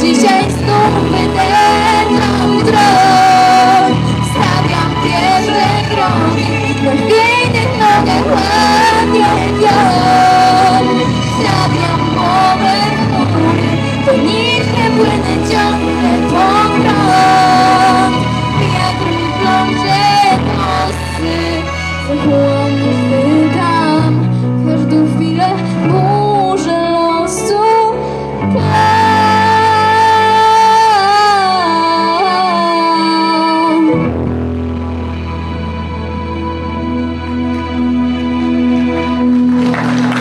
Dzisiaj znów